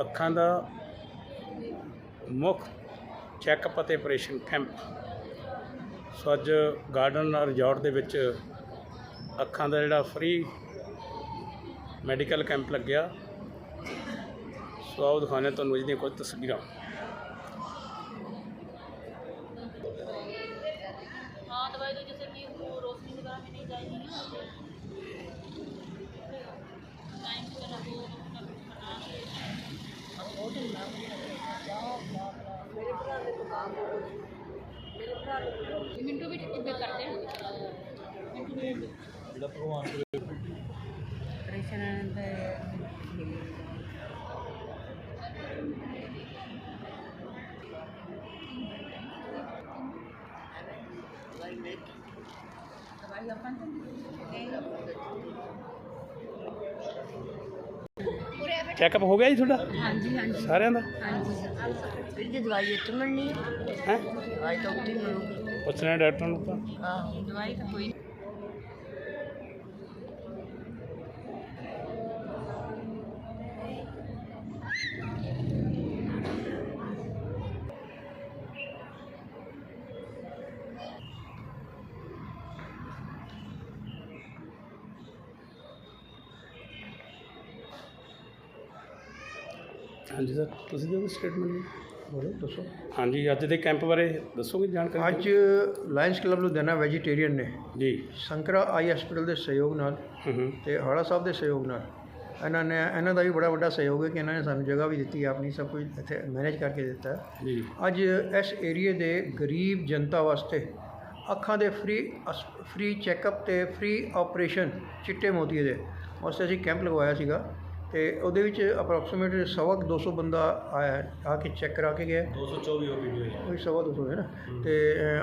ਅੱਖਾਂ ਦਾ ਮੁੱਖ ਚੈੱਕਅਪ ਅਤੇ ਆਪਰੇਸ਼ਨ ਕੈਂਪ। ਸੋ ਅੱਜ ਗਾਰਡਨ ਰਿਜ਼ੋਰਟ ਦੇ ਵਿੱਚ ਅੱਖਾਂ ਦਾ ਜਿਹੜਾ ਫ੍ਰੀ ਮੈਡੀਕਲ ਕੈਂਪ ਲੱਗਿਆ। ਸੋ ਆਓ ਦਿਖਾਉਂਦੇ ਹਾਂ ਤੁਹਾਨੂੰ ਇਹਦੀਆਂ ਕੁਝ ਤਸਵੀਰਾਂ। ਮਿੰਟੂ ਵੀ ਇੱਦਾਂ ਕਰਦੇ ਹਨ ਮਿੰਟੂ ਵੀ ਜਿਹੜਾ ਭਗਵਾਨ ਕਰੇ ਕ੍ਰਿਸ਼ਨ ਦੇ ਦਵਾਈ ਆਪਾਂ ਤਾਂ ਨਹੀਂ ਆਪਾਂ ਤਾਂ ਚੈੱਕਅਪ ਹੋ ਗਿਆ ਜੀ ਤੁਹਾਡਾ? ਹਾਂਜੀ ਹਾਂਜੀ। ਸਾਰਿਆਂ ਦਾ? ਹਾਂਜੀ। ਫਿਰ ਜੇ ਦਵਾਈ ਇੱਥੇ ਮਿਲਣੀ ਹੈ? ਹੈ? ਦਵਾਈ ਤਾਂ ਉੱਥੇ ਮਿਲੂਗੀ। ਪੁੱਛਣਾ ਡਾਕਟਰ ਨੂੰ ਤਾਂ ਆਹ ਦਵਾਈ ਤਾਂ ਕੋਈ ਹਾਂਜੀ ਸਰ। ਤੁਸੀਂ ਦਿਓ ਸਟੇਟਮੈਂਟ ਬੋਲੋ ਦੱਸੋ। ਹਾਂਜੀ ਅੱਜ ਦੇ ਕੈਂਪ ਬਾਰੇ ਦੱਸੋਗੇ ਜਾਣਕਾਰੀ? ਅੱਜ ਲਾਇਨਸ ਕਲੱਬ ਲੁਧਿਆਣਾ ਵੈਜੀਟੇਰੀਅਨ ਨੇ। ਜੀ। ਸੰਕਰਾ ਆਈ ਹਸਪੀਟਲ ਦੇ ਸਹਿਯੋਗ ਨਾਲ ਤੇ ਹਾੜਾ ਸਾਹਿਬ ਦੇ ਸਹਿਯੋਗ ਨਾਲ। ਇਹਨਾਂ ਨੇ ਇਹਨਾਂ ਦਾ ਵੀ ਬੜਾ ਵੱਡਾ ਸਹਿਯੋਗ ਹੈ ਕਿ ਇਹਨਾਂ ਨੇ ਸਾਨੂੰ ਜਗ੍ਹਾ ਵੀ ਦਿੱਤੀ ਆਪਣੀ ਸਭ ਕੁਝ ਇੱਥੇ ਮੈਨੇਜ ਕਰਕੇ ਦਿੱਤਾ। ਜੀ। ਅੱਜ ਇਸ ਏਰੀਏ ਦੇ ਗਰੀਬ ਜਨਤਾ ਵਾਸਤੇ ਅੱਖਾਂ ਦੇ ਫ੍ਰੀ ਫ੍ਰੀ ਚੈੱਕਅਪ ਤੇ ਫ੍ਰੀ ਆਪਰੇਸ਼ਨ ਚਿੱਟੇ ਮੋਤੀਏ ਦੇ। ਵਾਸਤੇ ਅਸੀਂ ਕੈਂਪ ਲਗਵਾਇਆ ਸੀਗਾ। ਤੇ ਉਹਦੇ ਵਿੱਚ ਅਪਰੋਕਸੀਮੇਟ ਸਵਾ ਕੁ 200 ਬੰਦਾ ਆਇਆ ਹੈ, ਆ ਕੇ ਚੈੱਕ ਕਰਾ ਕੇ ਗਿਆ 224 ਹੋ। ਵੀਡੀਓ ਉਹੀ ਸਵਾ 200 ਹੈ ਨਾ। ਤੇ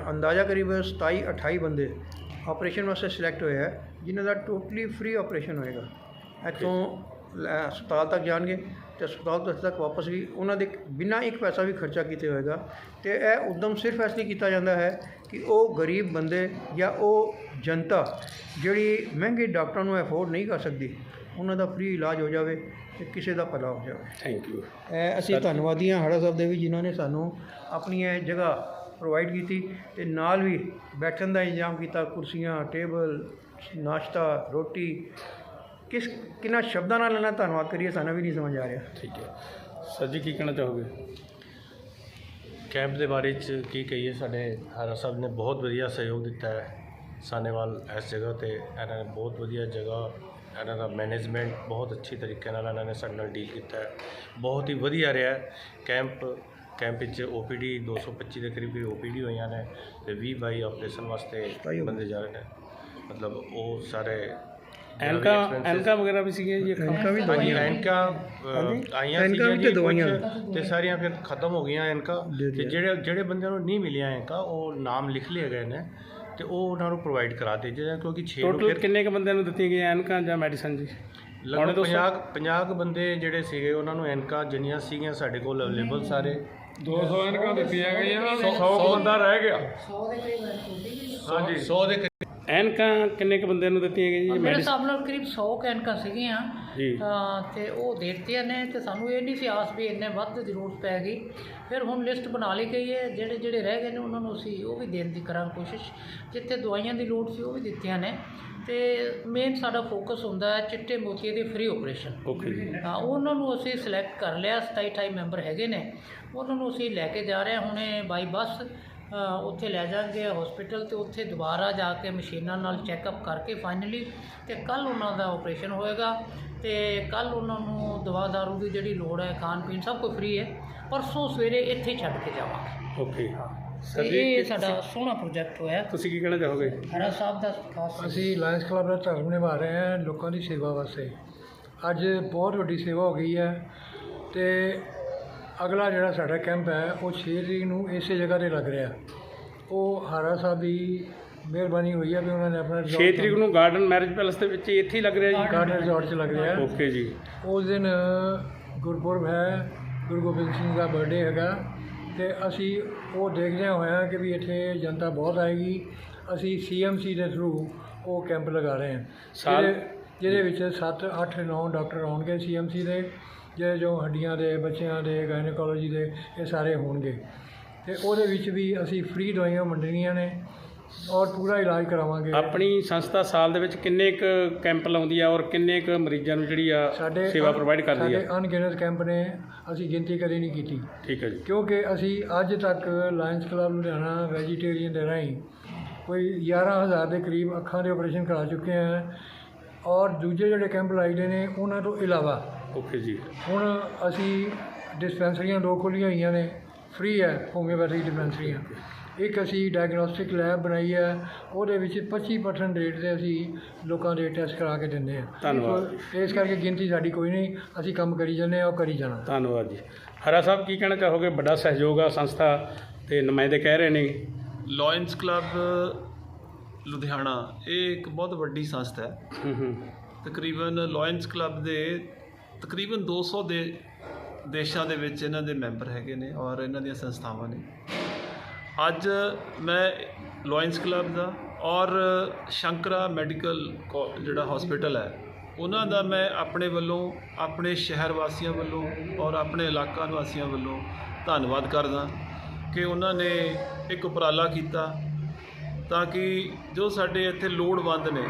ਅੰਦਾਜ਼ਾ ਕਰੀਬ 27 28 ਬੰਦੇ ਆਪਰੇਸ਼ਨ ਵਾਸਤੇ ਸਿਲੈਕਟ ਹੋਏ ਹੈ ਜਿਨ੍ਹਾਂ ਦਾ ਟੋਟਲੀ ਫ੍ਰੀ ਆਪਰੇਸ਼ਨ ਹੋਏਗਾ। ਇੱਥੋਂ ਹਸਪਤਾਲ ਤੱਕ ਜਾਣਗੇ ਤੇ ਹਸਪਤਾਲ ਤੋਂ ਤੱਕ ਵਾਪਸ ਵੀ ਉਹਨਾਂ ਦੇ ਬਿਨਾਂ ਇੱਕ ਪੈਸਾ ਵੀ ਖਰਚਾ ਕੀਤੇ ਹੋਏਗਾ। ਤੇ ਇਹ ਉਦਮ ਸਿਰਫ ਇਸ ਲਈ ਕੀਤਾ ਜਾਂਦਾ ਹੈ ਕਿ ਉਹ ਗਰੀਬ ਬੰਦੇ ਜਾਂ ਉਹ ਜਨਤਾ ਜਿਹੜੀ ਮਹਿੰਗੇ ਡਾਕਟਰਾਂ ਨੂੰ ਅਫੋਰਡ ਨਹੀਂ ਕਰ ਸਕਦੀ ਉਹਨਾਂ ਦਾ ਫ੍ਰੀ ਇਲਾਜ ਹੋ ਜਾਵੇ ਤੇ ਕਿਸੇ ਦਾ ਭਲਾ ਹੋ ਜਾਵੇ। ਥੈਂਕ ਯੂ ਇਹ ਅਸੀਂ ਧੰਨਵਾਦੀ ਹਾਂ ਹੜਾ ਸਾਹਿਬ ਦੇ ਵੀ ਜਿਨ੍ਹਾਂ ਨੇ ਸਾਨੂੰ ਆਪਣੀ ਇਹ ਜਗ੍ਹਾ ਪ੍ਰੋਵਾਈਡ ਕੀਤੀ ਤੇ ਨਾਲ ਵੀ ਬੈਠਣ ਦਾ ਇੰਤਜ਼ਾਮ ਕੀਤਾ ਕੁਰਸੀਆਂ ਟੇਬਲ ਨਾਸ਼ਤਾ ਰੋਟੀ। ਕਿਸ ਕਿੰਨਾ ਸ਼ਬਦਾਂ ਨਾਲ ਇਹਨਾਂ ਧੰਨਵਾਦ ਕਰੀਏ ਸਾਨੂੰ ਵੀ ਨਹੀਂ ਸਮਝ ਆ ਰਿਹਾ। ਠੀਕ ਹੈ। ਸਰ ਜੀ ਕੀ ਕਹਿਣਾ ਚਾਹੋਗੇ? ਕੈਂਪ ਦੇ ਬਾਰੇ ਚ ਕੀ ਕਹੀਏ ਸਾਡੇ ਹਾਰਾ ਸਾਹਿਬ ਨੇ ਬਹੁਤ ਵਧੀਆ ਸਹਿਯੋਗ ਦਿੱਤਾ ਹੈ ਸਾਨੇਵਾਲ ਇਸ ਜਗ੍ਹਾ ਤੇ। ਇਹਨਾਂ ਨੇ ਬਹੁਤ ਵਧੀਆ ਜਗ੍ਹਾ ਇਹਨਾਂ ਦਾ ਮੈਨੇਜਮੈਂਟ ਬਹੁਤ ਅੱਛੀ ਤਰੀਕੇ ਨਾਲ ਇਹਨਾਂ ਨੇ ਸਾਡੇ ਨਾਲ ਡੀਲ ਕੀਤਾ ਹੈ। ਬਹੁਤ ਹੀ ਵਧੀਆ ਰਿਹਾ ਹੈ। ਕੈਂਪ ਕੈਂਪ ਵਿੱਚ ਓਪੀਡੀ 225 ਦੇ ਕਰੀਬ ਓਪੀਡੀ ਹੋਈਆਂ ਨੇ ਤੇ 20 ਬਾਈ ਆਪਰੇਸ਼ਨ ਵਾਸਤੇ ਬੰਦੇ ਜਾ ਰਹੇ ਨੇ। ਮਤਲਬ ਉਹ ਸਾਰੇ ਐਨਕਾ ਐਨਕਾ ਵਗੈਰਾ ਵੀ ਸੀਗੀਆਂ ਜੀ ਐਨਕਾਂ ਵੀ ਦਵਾਈਆਂ ਐਨਕਾਂ ਆਈਆਂ ਐਨਕਾਂ ਸੀਗੀਆਂ ਵੀ ਜੀ ਦਵਾਈਆਂ ਤੇ ਸਾਰੀਆਂ ਫਿਰ ਖਤਮ ਹੋ ਗਈਆਂ ਐਨਕਾਂ। ਤੇ। ਜਿਹੜੇ ਜਿਹੜੇ ਬੰਦਿਆਂ ਨੂੰ ਨਹੀਂ ਮਿਲੀਆਂ ਐਨਕਾਂ ਉਹ ਨਾਮ ਲਿਖ ਲਏ ਗਏ ਨੇ। ਤੇ ਉਹ ਉਹਨਾਂ ਨੂੰ ਪ੍ਰੋਵਾਈਡ ਕਰਾ ਦਿੱਤੇ ਜਿਹੜੇ ਕਿਉਂਕਿ 6 ਨੂੰ ਟੋਟਲ ਫਿਰ ਕਿੰਨੇ ਕ ਬੰਦਿਆਂ ਨੂੰ ਦਿੱਤੀਆਂ ਗਈਆਂ ਐਨਕਾਂ ਜਾਂ ਮੈਡੀਸਨ ਜੀ? ਲਗਭਗ 50 50 ਕੁ ਬੰਦੇ ਜਿਹੜੇ ਸੀਗੇ ਉਹਨਾਂ ਨੂੰ ਐਨਕਾਂ ਜਿੰਨੀਆਂ ਸੀਗੀਆਂ ਸਾਡੇ ਕੋਲ ਅਵੇਲੇਬਲ ਸਾਰੇ। 200 ਐਨਕਾਂ ਦਿੱਤੀਆਂ ਗਈਆਂ। 100 ਬੰਦਾ ਰਹਿ ਗਿਆ। ਹਾਂਜੀ। 100 ਦੇ ਕਰੀਬ ਐਨਕਾਂ ਕਿੰਨੇ ਕ ਬੰਦਿਆਂ ਨੂੰ ਦਿੱਤੀਆਂ ਗਈਆਂ ਜੀ? ਮੇਰੇ ਮੈਡੀਸਨ ਹਿਸਾਬ ਨਾਲ ਕਰੀਬ 100 ਕੈਨਕਾਂ ਸੀਗੀਆਂ। ਜੀ। ਤਾਂ ਤੇ ਉਹ ਦੇ ਦਿੱਤੀਆਂ ਨੇ ਤੇ ਸਾਨੂੰ ਇਹ ਨਹੀਂ ਸੀ ਆਸ ਵੀ ਇੰਨੇ ਵੱਧ ਜ਼ਰੂਰਤ ਪੈ ਗਈ। ਫਿਰ ਹੁਣ ਲਿਸਟ ਬਣਾ ਲਈ ਗਈ ਹੈ। ਜਿਹੜੇ ਜਿਹੜੇ ਰਹਿ ਗਏ ਨੇ ਉਹਨਾਂ ਨੂੰ ਅਸੀਂ ਉਹ ਵੀ ਦੇਣ ਦੀ ਕਰਾਂਗੇ ਕੋਸ਼ਿਸ਼। ਜਿੱਥੇ ਦਵਾਈਆਂ ਦੀ ਲੋੜ ਸੀ ਉਹ ਵੀ ਦਿੱਤੀਆਂ ਨੇ। ਤੇ ਮੇਨ ਸਾਡਾ ਫੋਕਸ ਹੁੰਦਾ ਹੈ ਚਿੱਟੇ ਮੋਤੀਏ ਦੇ ਫ੍ਰੀ ਆਪਰੇਸ਼ਨ ਓਕੇ ਜੀ। ਹਾਂ ਉਹਨਾਂ ਨੂੰ ਅਸੀਂ ਸਿਲੈਕਟ ਕਰ ਲਿਆ। 27 28 ਮੈਂਬਰ ਹੈਗੇ ਨੇ। ਉਹਨਾਂ ਨੂੰ ਅਸੀਂ ਲੈ ਕੇ ਜਾ ਰਹੇ ਹਾਂ। ਹੁਣੇ ਬਾਈ ਬੱਸ ਉੱਥੇ ਲੈ ਜਾਣਗੇ ਹਸਪੀਟਲ ਤੇ ਉੱਥੇ ਦੁਬਾਰਾ ਜਾ ਕੇ ਮਸ਼ੀਨਾਂ ਨਾਲ ਚੈੱਕਅਪ ਕਰਕੇ ਫਾਈਨਲੀ ਤੇ ਕੱਲ ਉਹਨਾਂ ਦਾ ਆਪਰੇਸ਼ਨ ਹੋਏਗਾ ਤੇ ਕੱਲ ਉਹਨਾਂ ਨੂੰ ਦਵਾ ਦਾਰੂ ਦੀ ਜਿਹੜੀ ਲੋੜ ਹੈ ਖਾਣ ਪੀਣ ਸਭ ਕੁਝ ਫ੍ਰੀ ਹੈ। ਪਰਸੋਂ ਸਵੇਰੇ ਇੱਥੇ ਹੀ ਛੱਡ ਕੇ ਜਾਵਾਂਗੇ। ਓਕੇ ਸਰ ਜੀ ਇਹ ਸਾਡਾ ਸੋਹਣਾ ਪ੍ਰੋਜੈਕਟ ਹੋਇਆ। ਤੁਸੀਂ ਕੀ ਕਹਿਣਾ ਚਾਹੋਗੇ? ਹਰਾ ਸਾਹਿਬ ਦਾ ਖਾਸ ਅਸੀਂ ਲਾਇਨਸ ਕਲੱਬ ਦਾ ਧਰਮ ਨਿਭਾ ਰਹੇ ਹਾਂ ਲੋਕਾਂ ਦੀ ਸੇਵਾ ਵਾਸਤੇ। ਅੱਜ ਬਹੁਤ ਵੱਡੀ ਸੇਵਾ ਹੋ ਗਈ ਹੈ ਤੇ ਅਗਲਾ ਜਿਹੜਾ ਸਾਡਾ ਕੈਂਪ ਹੈ ਉਹ 6 ਤਰੀਕ ਨੂੰ ਇਸੇ ਜਗ੍ਹਾ ਤੇ ਲੱਗ ਰਿਹਾ। ਉਹ ਹਾਰਾ ਸਾਹਿਬ ਦੀ ਮਿਹਰਬਾਨੀ ਹੋਈ ਹੈ ਵੀ ਉਹਨਾਂ ਨੇ ਆਪਣਾ 6 ਤਰੀਕ ਨੂੰ ਗਾਰਡਨ ਮੈਰਿਜ ਪੈਲਸ ਦੇ ਵਿੱਚ ਇੱਥੇ ਹੀ ਲੱਗ ਰਿਹਾ ਜੀ? ਗਾਰਡਨ ਰਿਜ਼ੋਰਟ 'ਚ ਲੱਗ ਰਿਹਾ। ਓਕੇ ਜੀ। ਉਸ ਦਿਨ ਗੁਰਪੁਰਬ ਹੈ ਗੁਰੂ ਗੋਬਿੰਦ ਸਿੰਘ ਦਾ ਬਰਥਡੇ ਹੈਗਾ ਤੇ ਅਸੀਂ ਉਹ ਦੇਖਦੇ ਹੋਇਆ ਕਿ ਵੀ ਇੱਥੇ ਜਨਤਾ ਬਹੁਤ ਆਏਗੀ। ਅਸੀਂ ਸੀਐਮਸੀ ਦੇ ਥਰੂ ਉਹ ਕੈਂਪ ਲਗਾ ਰਹੇ ਹਾਂ। ਸਾਲ- ਜਿਹਦੇ- ਵਿੱਚ 7 8 9 ਡਾਕਟਰ ਆਉਣਗੇ ਸੀਐਮਸੀ ਦੇ ਜਿਹੜੇ ਜੋ ਹੱਡੀਆਂ ਦੇ ਬੱਚਿਆਂ ਦੇ ਗਾਇਨੋਕੋਲੋਜੀ ਦੇ ਇਹ ਸਾਰੇ ਹੋਣਗੇ। ਤੇ ਉਹਦੇ ਵਿੱਚ ਵੀ ਅਸੀਂ ਫ੍ਰੀ ਦਵਾਈਆਂ ਵੰਡਣੀਆਂ ਨੇ ਔਰ ਪੂਰਾ ਇਲਾਜ ਕਰਾਵਾਂਗੇ। ਆਪਣੀ ਸੰਸਥਾ ਸਾਲ ਦੇ ਵਿੱਚ ਕਿੰਨੇ ਕੁ ਕੈਂਪ ਲਾਉਂਦੀ ਆ ਔਰ ਕਿੰਨੇ ਕੁ ਮਰੀਜ਼ਾਂ ਨੂੰ ਜਿਹੜੀ ਆ ਸਾਡੇ ਸੇਵਾ ਪ੍ਰੋਵਾਈਡ ਕਰਦੀ ਸਾਡੇ ਆ ਅਣਗਿਣਤ ਕੈਂਪ ਨੇ ਅਸੀਂ ਗਿਣਤੀ ਕਦੇ ਨਹੀਂ ਕੀਤੀ। ਠੀਕ ਹੈ ਜੀ। ਕਿਉਂਕਿ ਅਸੀਂ ਅੱਜ ਤੱਕ ਲਾਇਨਸ ਕਲੱਬ ਲੁਧਿਆਣਾ ਵੈਜੀਟੇਰੀਅਨ ਦੇ ਰਾਹੀਂ ਕੋਈ 11000 ਦੇ ਕਰੀਬ ਅੱਖਾਂ ਦੇ ਆਪਰੇਸ਼ਨ ਕਰਾ ਚੁੱਕੇ ਹਾਂ। ਔਰ ਦੂਜੇ ਜਿਹੜੇ ਕੈਂਪ ਲਾਈਦੇ ਨੇ ਉਹਨਾਂ ਤੋਂ ਇਲਾਵਾ ਓਕੇ ਜੀ। ਹੁਣ ਅਸੀਂ ਡਿਸਪੈਂਸਰੀਆਂ ਦੋ ਖੋਲ੍ਹੀਆਂ ਹੋਈਆਂ ਨੇ ਫ੍ਰੀ ਹੈ ਹੋਮਿਓਪੈਥਿਕ ਡਿਸਪੈਂਸਰੀਆਂ। ਇੱਕ ਅਸੀਂ ਡਾਇਗਨੋਸਟਿਕ ਲੈਬ ਬਣਾਈ ਹੈ ਉਹਦੇ ਵਿੱਚ 25% ਰੇਟ ਤੇ ਅਸੀਂ ਲੋਕਾਂ ਦੇ ਟੈਸਟ ਕਰਾ ਕੇ ਦਿੰਦੇ ਹਾਂ। ਧੰਨਵਾਦ। ਇਸ ਕਰਕੇ ਗਿਣਤੀ ਸਾਡੀ ਕੋਈ ਨਹੀਂ ਅਸੀਂ ਕੰਮ ਕਰੀ ਜਾਂਦੇ ਹਾਂ ਉਹ ਕਰੀ ਜਾਣਾ। ਧੰਨਵਾਦ ਜੀ। ਹਰਾ ਸਾਹਿਬ ਕੀ ਕਹਿਣਾ ਚਾਹੋਗੇ? ਵੱਡਾ ਸਹਿਯੋਗ ਆ ਸੰਸਥਾ ਤੇ ਨੁਮਾਇੰਦੇ ਕਹਿ ਰਹੇ ਨੇ। ਲਾਇਨਸ ਕਲੱਬ ਲੁਧਿਆਣਾ ਇਹ ਇੱਕ ਬਹੁਤ ਵੱਡੀ ਸੰਸਥਾ ਹੈ। ਤਕਰੀਬਨ ਲਾਇਨਸ ਕਲੱਬ ਦੇ ਤਕਰੀਬਨ 200 ਦੇ ਦੇਸ਼ਾਂ ਦੇ ਵਿੱਚ ਇਹਨਾਂ ਦੇ ਮੈਂਬਰ ਹੈਗੇ ਨੇ ਔਰ ਇਹਨਾਂ ਦੀਆਂ ਸੰਸਥਾਵਾਂ ਨੇ। ਅੱਜ ਮੈਂ ਲਾਇਨਸ ਕਲੱਬ ਦਾ ਔਰ ਸ਼ੰਕਰਾ ਮੈਡੀਕਲ ਜਿਹੜਾ ਹਸਪੀਟਲ ਹੈ ਉਹਨਾਂ ਦਾ ਮੈਂ ਆਪਣੇ ਵੱਲੋਂ ਆਪਣੇ ਸ਼ਹਿਰ ਵਾਸੀਆਂ ਵੱਲੋਂ ਔਰ ਆਪਣੇ ਇਲਾਕਾ ਨਿਵਾਸੀਆਂ ਵੱਲੋਂ ਧੰਨਵਾਦ ਕਰਦਾ ਕਿ ਉਹਨਾਂ ਨੇ ਇੱਕ ਉਪਰਾਲਾ ਕੀਤਾ ਤਾਂ ਕਿ ਜੋ ਸਾਡੇ ਇੱਥੇ ਲੋੜਵੰਦ ਨੇ,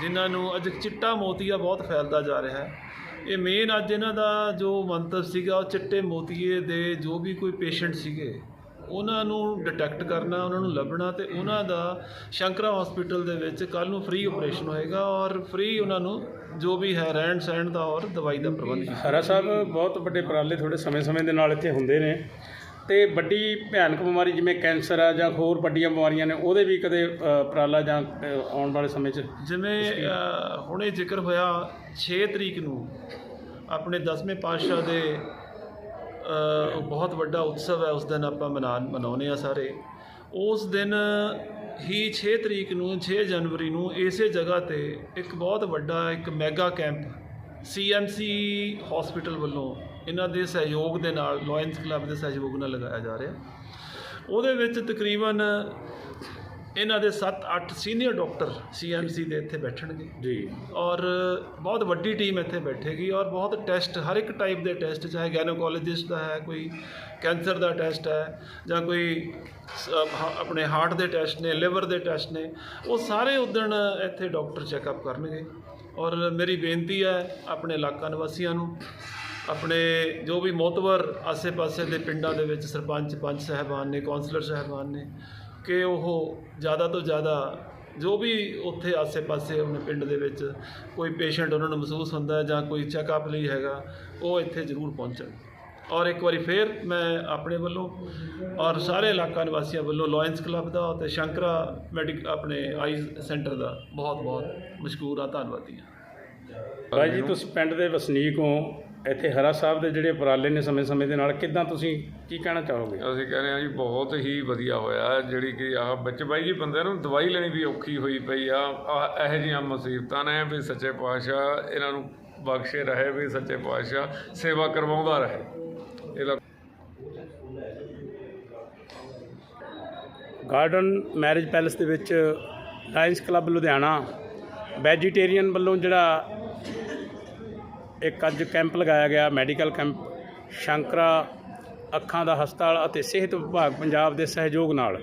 ਜਿਨ੍ਹਾਂ ਨੂੰ ਅੱਜ ਚਿੱਟਾ ਮੋਤੀਆ ਬਹੁਤ ਫੈਲਦਾ ਜਾ ਰਿਹਾ ਹੈ। ਇਹ ਮੇਨ ਅੱਜ ਇਹਨਾਂ ਦਾ ਜੋ ਮੰਤਵ ਸੀਗਾ, ਉਹ ਚਿੱਟੇ ਮੋਤੀਏ ਦੇ ਜੋ ਵੀ ਕੋਈ ਪੇਸ਼ੈਂਟ ਸੀਗੇ, ਉਹਨਾਂ ਨੂੰ ਡਿਟੈਕਟ ਕਰਨਾ, ਉਹਨਾਂ ਨੂੰ ਲੱਭਣਾ ਤੇ ਉਹਨਾਂ ਦਾ ਸ਼ੰਕਰਾ ਹਸਪੀਟਲ ਦੇ ਵਿੱਚ ਕੱਲ ਨੂੰ ਫ੍ਰੀ ਆਪਰੇਸ਼ਨ ਹੋਏਗਾ ਔਰ ਫ੍ਰੀ ਉਹਨਾਂ ਨੂੰ ਜੋ ਵੀ ਹੈ ਰਹਿਣ ਸਹਿਣ ਦਾ ਔਰ ਦਵਾਈ ਦਾ ਪ੍ਰਬੰਧ। ਕੀਤਾ ਹਰਾ ਸਾਹਿਬ, ਬਹੁਤ ਵੱਡੇ ਉਪਰਾਲੇ ਥੋੜੇ ਸਮੇਂ-ਸਮੇਂ ਦੇ ਨਾਲ ਇੱਥੇ ਹੁੰਦੇ ਨੇ। ਤੇ ਵੱਡੀ ਭਿਆਨਕ ਬਿਮਾਰੀ ਜਿਵੇਂ ਕੈਂਸਰ ਆ ਜਾਂ ਹੋਰ ਵੱਡੀਆਂ ਬਿਮਾਰੀਆਂ ਨੇ ਉਹਦੇ ਵੀ ਕਦੇ ਉਪਰਾਲਾ ਜਾਂ ਆਉਣ ਵਾਲੇ ਸਮੇਂ 'ਚ ਜਿਵੇਂ ਹੁਣੇ ਜ਼ਿਕਰ ਹੋਇਆ 6 ਤਰੀਕ ਨੂੰ ਆਪਣੇ 10ਵੇਂ ਪਾਤਸ਼ਾਹ ਦੇ ਬਹੁਤ ਵੱਡਾ ਉਤਸਵ ਹੈ ਉਸ ਦਿਨ ਆਪਾਂ ਮਨਾ ਮਨਾਉਂਦੇ ਆ ਸਾਰੇ। ਉਸ ਦਿਨ ਹੀ 6 ਤਰੀਕ ਨੂੰ 6 ਜਨਵਰੀ ਨੂੰ ਇਸੇ ਜਗ੍ਹਾ ਤੇ ਇੱਕ ਬਹੁਤ ਵੱਡਾ ਇੱਕ ਮੈਗਾ ਕੈਂਪ ਸੀਐਮਸੀ ਹਸਪੀਟਲ ਵੱਲੋਂ ਇਹਨਾਂ ਦੇ ਸਹਿਯੋਗ ਦੇ ਨਾਲ ਲਾਇਨਸ ਕਲੱਬ ਦੇ ਸਹਿਯੋਗ ਨਾਲ ਲਗਾਇਆ ਜਾ ਰਿਹਾ। ਉਹਦੇ ਵਿੱਚ ਤਕਰੀਬਨ ਇਹਨਾਂ ਦੇ 7-8 ਸੀਨੀਅਰ ਡਾਕਟਰ ਸੀਐਮਸੀ ਦੇ ਇੱਥੇ ਬੈਠਣਗੇ। ਜੀ। ਔਰ ਬਹੁਤ ਵੱਡੀ ਟੀਮ ਇੱਥੇ ਬੈਠੇਗੀ ਔਰ ਬਹੁਤ ਟੈਸਟ ਹਰ ਇੱਕ ਟਾਈਪ ਦੇ ਟੈਸਟ ਚਾਹੇ ਗੈਨੋਕੋਲੋਜਿਸਟ ਦਾ ਹੈ ਕੋਈ ਕੈਂਸਰ ਦਾ ਟੈਸਟ ਹੈ ਜਾਂ ਕੋਈ ਆਪਣੇ ਹਾਰਟ ਦੇ ਟੈਸਟ ਨੇ ਲਿਵਰ ਦੇ ਟੈਸਟ ਨੇ ਉਹ ਸਾਰੇ ਉਦਣ ਇੱਥੇ ਡਾਕਟਰ ਚੈੱਕਅਪ ਕਰਨਗੇ। ਔਰ ਮੇਰੀ ਬੇਨਤੀ ਹੈ ਆਪਣੇ ਇਲਾਕਾ ਨਿਵਾਸੀਆਂ ਨੂੰ ਆਪਣੇ ਜੋ ਵੀ ਮੋਤਵਰ ਆਸੇ-ਪਾਸੇ ਦੇ ਪਿੰਡਾਂ ਦੇ ਵਿੱਚ ਸਰਪੰਚ, ਪੰਚ ਸਾਹਿਬਾਨ ਨੇ, ਕੌਂਸਲਰ ਸਾਹਿਬਾਨ ਨੇ, ਕਿ ਉਹ ਜ਼ਿਆਦਾ ਤੋਂ ਜ਼ਿਆਦਾ ਜੋ ਵੀ ਉੱਥੇ ਆਸੇ-ਪਾਸੇ ਆਪਣੇ ਪਿੰਡ ਦੇ ਵਿੱਚ ਕੋਈ ਪੇਸ਼ੈਂਟ ਉਹਨਾਂ ਨੂੰ ਮਹਿਸੂਸ ਹੁੰਦਾ ਜਾਂ ਕੋਈ ਚੈੱਕਅਪ ਲਈ ਹੈਗਾ, ਉਹ ਇੱਥੇ ਜ਼ਰੂਰ ਪਹੁੰਚਣ। ਔਰ ਇੱਕ ਵਾਰੀ ਫੇਰ ਮੈਂ ਆਪਣੇ ਵੱਲੋਂ ਔਰ ਸਾਰੇ ਇਲਾਕਾ ਨਿਵਾਸੀਆਂ ਵੱਲੋਂ ਲਾਇਨਸ ਕਲੱਬ ਦਾ ਅਤੇ ਸ਼ੰਕਰਾ ਮੈਡੀਕ, ਆਪਣੇ ਆਈ ਸੈਂਟਰ ਦਾ ਬਹੁਤ ਬਹੁਤ ਮਸ਼ਕੂਰ ਆ, ਧੰਨਵਾਦੀ ਹਾਂ। ਭਾਈ ਜੀ, ਤੁਸੀਂ ਪਿੰਡ ਦੇ ਵਸਨੀਕ ਹੋ। ਇੱਥੇ ਹਰਾ ਸਾਹਿਬ ਦੇ ਜਿਹੜੇ ਉਪਰਾਲੇ ਨੇ ਸਮੇਂ-ਸਮੇਂ ਦੇ ਨਾਲ ਕਿੱਦਾਂ ਤੁਸੀਂ ਕੀ ਕਹਿਣਾ ਚਾਹੋਗੇ? ਅਸੀਂ ਕਹਿੰਦੇ ਆ ਜੀ ਬਹੁਤ ਹੀ ਵਧੀਆ ਹੋਇਆ। ਜਿਹੜੀ ਕਿ ਆਹ ਬੱਚੇ ਬਾਈ ਜੀ ਬੰਦੇ ਨੂੰ ਦਵਾਈ ਲੈਣੀ ਵੀ ਔਖੀ ਹੋਈ ਪਈ ਆ। ਇਹੋ ਜਿਹੀਆਂ ਮੁਸੀਬਤਾਂ ਨੇ ਵੀ ਸੱਚੇ ਪਾਤਸ਼ਾਹ ਇਹਨਾਂ ਨੂੰ ਬਖਸ਼ੇ ਰਹੇ ਵੀ ਸੱਚੇ ਪਾਤਸ਼ਾਹ ਸੇਵਾ ਕਰਵਾਉਂਦਾ ਰਹੇ। ਇਹਦਾ ਗਾਰਡਨ ਮੈਰਿਜ ਪੈਲੇਸ ਦੇ ਵਿੱਚ ਲਾਇਨਸ ਕਲੱਬ ਲੁਧਿਆਣਾ ਵੈਜੀਟੇਰੀਅਨ ਵੱਲੋਂ ਜਿਹੜਾ ਇੱਕ ਅੱਜ ਕੈਂਪ ਲਗਾਇਆ ਗਿਆ, ਮੈਡੀਕਲ ਕੈਂਪ, ਸ਼ੰਕਰਾ, ਅੱਖਾਂ ਦਾ ਹਸਪਤਾਲ ਅਤੇ ਸਿਹਤ ਵਿਭਾਗ ਪੰਜਾਬ ਦੇ ਸਹਿਯੋਗ ਨਾਲ।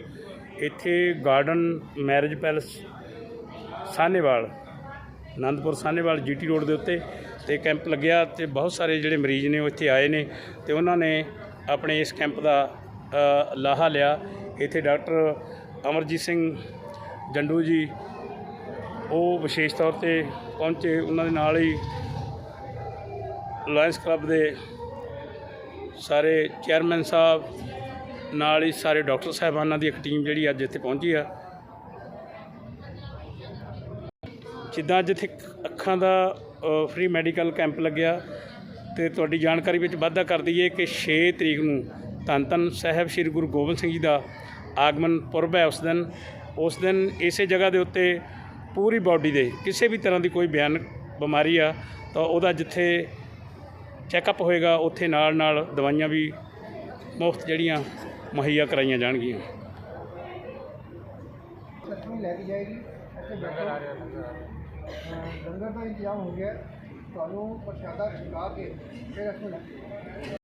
ਇੱਥੇ garden, marriage palace, Sahnewal Anandpur Sahnewal GT road ਦੇ ਉੱਤੇ ਤੇ ਕੈਂਪ ਲੱਗਿਆ ਤੇ ਬਹੁਤ ਸਾਰੇ ਜਿਹੜੇ ਮਰੀਜ਼ ਨੇ ਉਹ ਇੱਥੇ ਆਏ ਨੇ ਤੇ ਉਹਨਾਂ ਨੇ ਆਪਣੇ ਇਸ ਕੈਂਪ ਦਾ ਲਾਹਾ ਲਿਆ। ਇੱਥੇ ਡਾਕਟਰ ਅਮਰਜੀਤ ਸਿੰਘ ਜੰਡੂ ਜੀ, ਉਹ ਵਿਸ਼ੇਸ਼ ਤੌਰ ਤੇ ਪਹੁੰਚੇ, ਉਹਨਾਂ ਦੇ ਨਾਲ ਹੀ ਲਾਇਨਸ ਕਲੱਬ ਦੇ ਸਾਰੇ ਚੇਅਰਮੈਨ ਸਾਹਿਬ, ਨਾਲ ਹੀ ਸਾਰੇ ਡਾਕਟਰ ਸਾਹਿਬਾਨਾਂ ਦੀ ਇੱਕ ਟੀਮ ਜਿਹੜੀ ਅੱਜ ਇੱਥੇ ਪਹੁੰਚੀ ਆ। ਜਿੱਦਾਂ ਜਿੱਥੇ ਅੱਖਾਂ ਦਾ ਫ੍ਰੀ ਮੈਡੀਕਲ ਕੈਂਪ ਲੱਗਿਆ ਤੇ ਤੁਹਾਡੀ ਜਾਣਕਾਰੀ ਵਿੱਚ ਵਾਧਾ ਕਰ ਦਈਏ ਕਿ 6 ਤਰੀਕ ਨੂੰ ਧੰਨ ਧੰਨ ਸਾਹਿਬ ਸ੍ਰੀ ਗੁਰੂ ਗੋਬਿੰਦ ਸਿੰਘ ਜੀ ਦਾ ਆਗਮਨ ਪੁਰਬ ਹੈ ਉਸ ਦਿਨ। ਉਸ ਦਿਨ ਇਸੇ ਜਗ੍ਹਾ ਦੇ ਉੱਤੇ ਪੂਰੀ ਬਾਡੀ ਦੇ ਕਿਸੇ ਵੀ ਤਰ੍ਹਾਂ ਦੀ ਕੋਈ ਬਿਆਨ ਬਿਮਾਰੀ ਆ, ਤਾਂ ਉਹਦਾ ਜਿੱਥੇ ਚੈੱਕਅਪ ਹੋਏਗਾ ਉੱਥੇ ਨਾਲ ਨਾਲ ਦਵਾਈਆਂ ਵੀ ਮੁਫਤ ਜਿਹੜੀਆਂ ਮੁਹੱਈਆ ਕਰਾਈਆਂ ਜਾਣਗੀਆਂ। ਲੱਖਵੀਂ ਲੈ ਕੇ ਜਾਏਗੀ ਇੱਥੇ ਬੈਠੋ। ਲੰਗਰ ਦਾ ਇੰਤਜ਼ਾਮ ਹੋ ਗਿਆ। ਤੁਹਾਨੂੰ ਪ੍ਰਸ਼ਾਦਾ ਛਕਾ ਕੇ ਫਿਰ ਅਸੀਂ